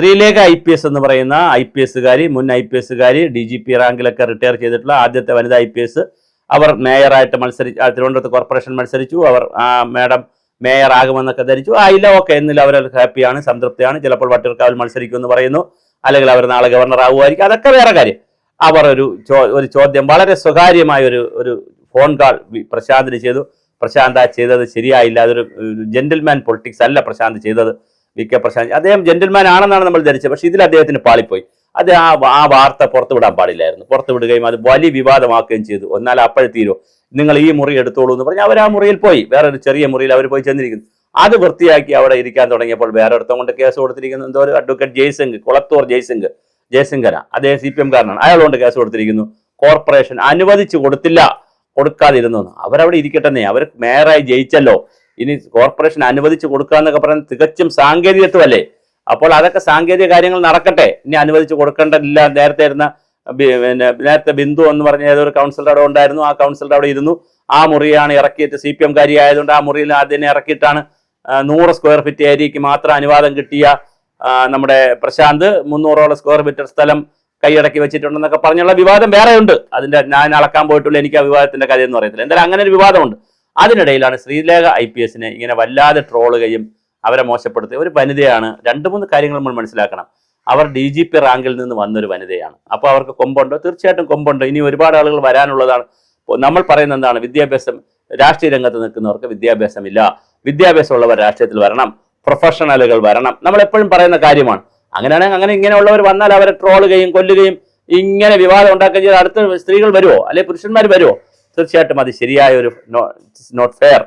Sreelekha I P S എന്ന് പറയുന്ന I P എസ്സുകാരി മുൻ ഐ പി എസ്സുകാരി ഡി ജി പി റാങ്കിലൊക്കെ റിട്ടയർ ചെയ്തിട്ടുള്ള ആദ്യത്തെ വനിത ഐ പി എസ് അവർ മേയറായിട്ട് മത്സരിച്ച് തിരുവനന്തപുരത്ത് കോർപ്പറേഷൻ മത്സരിച്ചു. അവർ മേഡം മേയർ ആകുമെന്നൊക്കെ ധരിച്ചു. ആ ഇല്ല ഓക്കെ എന്നില്ല അവർ ഹാപ്പിയാണ് സംതൃപ്തിയാണ്. ചിലപ്പോൾ വട്ടിയൂർക്കാവിൽ മത്സരിക്കുമെന്ന് പറയുന്നു. അല്ലെങ്കിൽ അവർ നാളെ ഗവർണർ ആകുമായിരിക്കും അതൊക്കെ വേറെ കാര്യം. അവർ ഒരു ഒരു ചോദ്യം വളരെ സ്വകാര്യമായ ഒരു ഒരു ഫോൺ കാൾ പ്രശാന്തിന് ചെയ്തു. പ്രശാന്ത ചെയ്തത് ശരിയായില്ല. അതൊരു ജെന്റിൽമാൻ പൊളിറ്റിക്സ് അല്ല പ്രശാന്ത് ചെയ്തത്. V K Prashant. അദ്ദേഹം ജെന്റിൽമാൻ ആണെന്നാണ് നമ്മൾ ധരിച്ചത്. പക്ഷേ ഇതിൽ അദ്ദേഹത്തിന് പാളിപ്പോയി. അത് ആ ആ വാർത്ത പുറത്തുവിടാൻ പാടില്ലായിരുന്നു. പുറത്തുവിടുകയും അത് വലിയ വിവാദമാക്കുകയും ചെയ്തു. എന്നാൽ അപ്പോഴത്തീരോ നിങ്ങൾ ഈ മുറി എടുത്തോളൂ എന്ന് പറഞ്ഞാൽ അവർ ആ മുറിയിൽ പോയി. വേറൊരു ചെറിയ മുറിയിൽ അവർ പോയി ചെന്നിരിക്കുന്നു. അത് വൃത്തിയാക്കി അവിടെ ഇരിക്കാൻ തുടങ്ങിയപ്പോൾ വേറെ കൊണ്ട് കേസ് കൊടുത്തിരിക്കുന്നു. എന്തോ ഒരു അഡ്വക്കേറ്റ് ജയ്സിംഗ് കുളത്തൂർ ജയ്സിംഗ് ജയസിംഗന. അദ്ദേഹം സി പി അയാൾ കൊണ്ട് കേസ് കൊടുത്തിരിക്കുന്നു. കോർപ്പറേഷൻ അനുവദിച്ചു കൊടുത്തില്ല. കൊടുക്കാതിരുന്നു. അവരവിടെ ഇരിക്കട്ടെന്നേ അവർ മേയറായി ജയിച്ചല്ലോ. ഇനി കോർപ്പറേഷൻ അനുവദിച്ചു കൊടുക്കുക എന്നൊക്കെ പറയുന്നത് തികച്ചും സാങ്കേതികത്വമല്ലേ? അപ്പോൾ അതൊക്കെ സാങ്കേതിക കാര്യങ്ങൾ നടക്കട്ടെ. ഇനി അനുവദിച്ചു കൊടുക്കേണ്ടതില്ല. നേരത്തെ ഇരുന്ന പിന്നെ നേരത്തെ ബിന്ദു എന്ന് പറഞ്ഞ ഏതൊരു കൗൺസിലർ അവിടെ ഉണ്ടായിരുന്നു. ആ കൗൺസിലർ അവിടെ ഇരുന്നു. ആ മുറിയാണ് ഇറക്കിയിട്ട് സി പി എം കാരി ആയതുകൊണ്ട് ആ മുറിയിൽ ആദ്യം ഇറക്കിയിട്ടാണ് നൂറ് സ്ക്വയർ ഫീറ്റ് ഏരിയയ്ക്ക് മാത്രം അനുവാദം കിട്ടിയ നമ്മുടെ പ്രശാന്ത്. മുന്നൂറോളം സ്ക്വയർ മീറ്റർ സ്ഥലം കൈയടക്കി വെച്ചിട്ടുണ്ടെന്നൊക്കെ പറഞ്ഞുള്ള വിവാദം വേറെയുണ്ട്. അതിന്റെ ഞാൻ അളക്കാൻ പോയിട്ടുള്ള. എനിക്ക് ആ വിവാദത്തിന്റെ എന്ന് അറിയത്തില്ല. എന്തായാലും അങ്ങനെ ഒരു വിവാദമുണ്ട്. അതിനിടയിലാണ് ശ്രീലേഖ ഐ പി എസിനെ ഇങ്ങനെ വല്ലാതെ ട്രോളുകയും അവരെ മോശപ്പെടുത്തി ഒരു വനിതയാണ്. രണ്ട് മൂന്ന് കാര്യങ്ങൾ നമ്മൾ മനസ്സിലാക്കണം. അവർ ഡി ജി പി റാങ്കിൽ നിന്ന് വന്നൊരു വനിതയാണ്. അപ്പോൾ അവർക്ക് കൊമ്പുണ്ടോ. തീർച്ചയായിട്ടും കൊമ്പുണ്ട്. ഇനി ഒരുപാട് ആളുകൾ വരാനുള്ളതാണ്. നമ്മൾ പറയുന്ന എന്താണ്? വിദ്യാഭ്യാസം രാഷ്ട്രീയ രംഗത്ത് നിൽക്കുന്നവർക്ക് വിദ്യാഭ്യാസമില്ല. വിദ്യാഭ്യാസമുള്ളവർ രാഷ്ട്രീയത്തിൽ വരണം. പ്രൊഫഷണലുകൾ വരണം. നമ്മൾ എപ്പോഴും പറയുന്ന കാര്യമാണ്. അങ്ങനെയാണെങ്കിൽ അങ്ങനെ ഇങ്ങനെയുള്ളവർ വന്നാൽ അവരെ ട്രോളുകയും കൊല്ലുകയും ഇങ്ങനെ വിവാദം ഉണ്ടാക്കുകയും ചെയ്താൽ അടുത്ത സ്ത്രീകൾ വരുമോ? അല്ലെങ്കിൽ പുരുഷന്മാർ വരുമോ? തീർച്ചയായിട്ടും അത് ശരിയായ ഒരു നോട്ട് ഫെയർ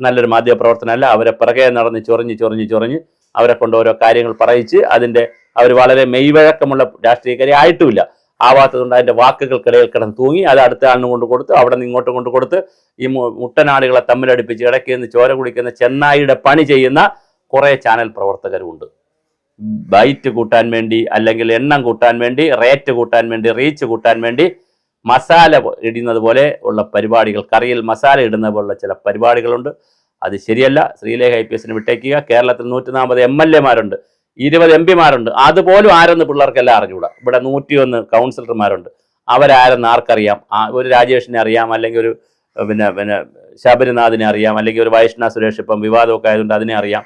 നല്ലൊരു മാധ്യമപ്രവർത്തനമല്ല. അവരെ പിറകെ നടന്ന് ചൊറിഞ്ഞ് ചൊറിഞ്ഞ് ചൊറിഞ്ഞ് അവരെ കൊണ്ട് ഓരോ കാര്യങ്ങൾ പറയിച്ച് അതിന്റെ അവർ വളരെ മെയ്വഴക്കമുള്ള രാഷ്ട്രീയക്കാരെ ആയിട്ടുമില്ല. ആവാത്തതുകൊണ്ട് അതിന്റെ വാക്കുകൾക്കിടയിൽ കിടന്ന് തൂങ്ങി അത് അടുത്ത ആളിന് കൊണ്ട് കൊടുത്ത് അവിടെ നിന്ന് ഇങ്ങോട്ട് കൊണ്ട് കൊടുത്ത് ഈ മുട്ടനാടുകളെ തമ്മിലടിപ്പിച്ച് ഇടയ്ക്ക് നിന്ന് ചോര കുടിക്കുന്ന ചെന്നായിയുടെ പണി ചെയ്യുന്ന കുറേ ചാനൽ പ്രവർത്തകരുമുണ്ട്. ബൈറ്റ് കൂട്ടാൻ വേണ്ടി അല്ലെങ്കിൽ എണ്ണം കൂട്ടാൻ വേണ്ടി റേറ്റ് കൂട്ടാൻ വേണ്ടി റീച്ച് കൂട്ടാൻ വേണ്ടി മസാല ഇടുന്നത് പോലെ ഉള്ള പരിപാടികൾ കറിയിൽ മസാല ഇടുന്ന പോലുള്ള ചില പരിപാടികളുണ്ട്. അത് ശരിയല്ല. ശ്രീലേഖ ഐ പി എസിന് വിട്ടേക്കുക. കേരളത്തിൽ നൂറ്റി നാൽപ്പത് എം എൽ എമാരുണ്ട്. ഇരുപത് എം പിമാരുണ്ട്. അതുപോലും ആരെന്ന് പിള്ളേർക്കെല്ലാം അറിഞ്ഞുകൂടാ. ഇവിടെ നൂറ്റിയൊന്ന് കൗൺസിലർമാരുണ്ട്. അവരാരെന്ന് ആർക്കറിയാം? ഒരു രാജേഷിനെ അറിയാം. അല്ലെങ്കിൽ ഒരു പിന്നെ പിന്നെ ശബരിനാഥിനെ അറിയാം. അല്ലെങ്കിൽ ഒരു വൈഷ്ണ സുരേഷ് ഇപ്പം വിവാദമൊക്കെ ആയതുകൊണ്ട് അതിനെ അറിയാം.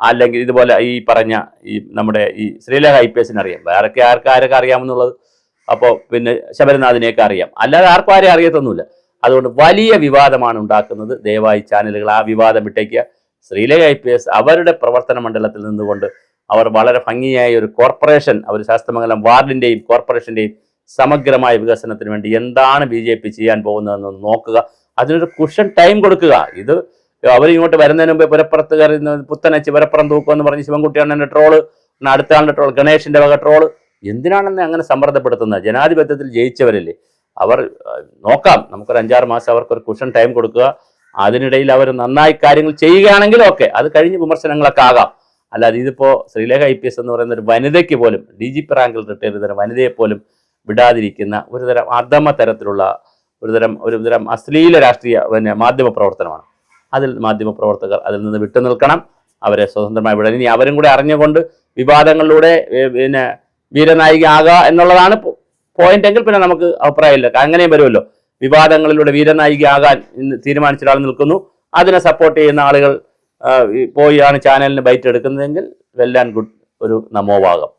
അല്ലെങ്കിൽ ഇതുപോലെ ഈ പറഞ്ഞ ഈ നമ്മുടെ ഈ ശ്രീലേഖ ഐ പി എസിനെ അറിയാം. വേറൊക്കെ ആർക്ക് ആരൊക്കെ അറിയാമെന്നുള്ളത് അപ്പോൾ പിന്നെ ശബരിനാഥിനെയൊക്കെ അറിയാം. അല്ലാതെ ആർക്കും ആരെയും അറിയത്തൊന്നുമില്ല. അതുകൊണ്ട് വലിയ വിവാദമാണ് ഉണ്ടാക്കുന്നത്. ദയവായി ചാനലുകൾ ആ വിവാദം വിട്ടേക്കുക. ശ്രീലേഖ ഐ പി എസ് അവരുടെ പ്രവർത്തന മണ്ഡലത്തിൽ നിന്നുകൊണ്ട് അവർ വളരെ ഭംഗിയായ ഒരു കോർപ്പറേഷൻ അവർ ശാസ്ത്രമംഗലം വാർഡിന്റെയും കോർപ്പറേഷന്റെയും സമഗ്രമായ വികസനത്തിന് വേണ്ടി എന്താണ് ബി ജെ പി ചെയ്യാൻ പോകുന്നതെന്ന് നോക്കുക. അതിനൊരു കുഷൻ ടൈം കൊടുക്കുക. ഇത് അവരിങ്ങോട്ട് വരുന്നതിന് മുമ്പ് പുരപ്പുറത്ത് കയറി പുത്തനച്ച് പുരപ്പുറം തൂക്കുമെന്ന് പറഞ്ഞ് ശിവൻകുട്ടിയാണ് ട്രോൾ അടുത്ത ആളുടെ ട്രോൾ ഗണേഷിന്റെ വക ട്രോൾ എന്തിനാണെന്ന് അങ്ങനെ സമ്മർദ്ദപ്പെടുത്തുന്നത്? ജനാധിപത്യത്തിൽ ജയിച്ചവരല്ലേ? അവർ നോക്കാം. നമുക്കൊരു അഞ്ചാറ് മാസം അവർക്ക് ഒരു കുഷൻ ടൈം കൊടുക്കുക. അതിനിടയിൽ അവർ നന്നായി കാര്യങ്ങൾ ചെയ്യുകയാണെങ്കിൽ ഓക്കെ. അത് കഴിഞ്ഞ് വിമർശനങ്ങളൊക്കെ ആകാം. അല്ലാതെ ഇതിപ്പോൾ ശ്രീലേഖ ഐ പി എസ് എന്ന് പറയുന്ന ഒരു വനിതയ്ക്ക് പോലും ഡി ജി പി റാങ്കിൽ റിട്ടയർ ചെയ്ത വനിതയെ പോലും വിടാതിരിക്കുന്ന ഒരുതരം അധമ തരത്തിലുള്ള ഒരുതരം ഒരുതരം അശ്ലീല രാഷ്ട്രീയ പിന്നെ മാധ്യമ പ്രവർത്തനമാണ്. അതിൽ മാധ്യമ പ്രവർത്തകർ അതിൽ നിന്ന് വിട്ടു നിൽക്കണം അവരെ സ്വതന്ത്രമായി വിടാൻ ഇനി അവരും കൂടെ അറിഞ്ഞുകൊണ്ട് വിവാദങ്ങളിലൂടെ പിന്നെ വീരനായിക ആകുക എന്നുള്ളതാണ് പോയിന്റ് എങ്കിൽ പിന്നെ നമുക്ക് അഭിപ്രായമില്ല. അങ്ങനെയും വരുമല്ലോ. വിവാദങ്ങളിലൂടെ വീരനായിക ആകാൻ ഇന്ന് തീരുമാനിച്ച ഒരാൾ നിൽക്കുന്നു. അതിനെ സപ്പോർട്ട് ചെയ്യുന്ന ആളുകൾ പോയി ആണ് ചാനലിന് ബൈറ്റ് എടുക്കുന്നതെങ്കിൽ വെൽ ആൻഡ് ഗുഡ് ഒരു നമോഭാഗം.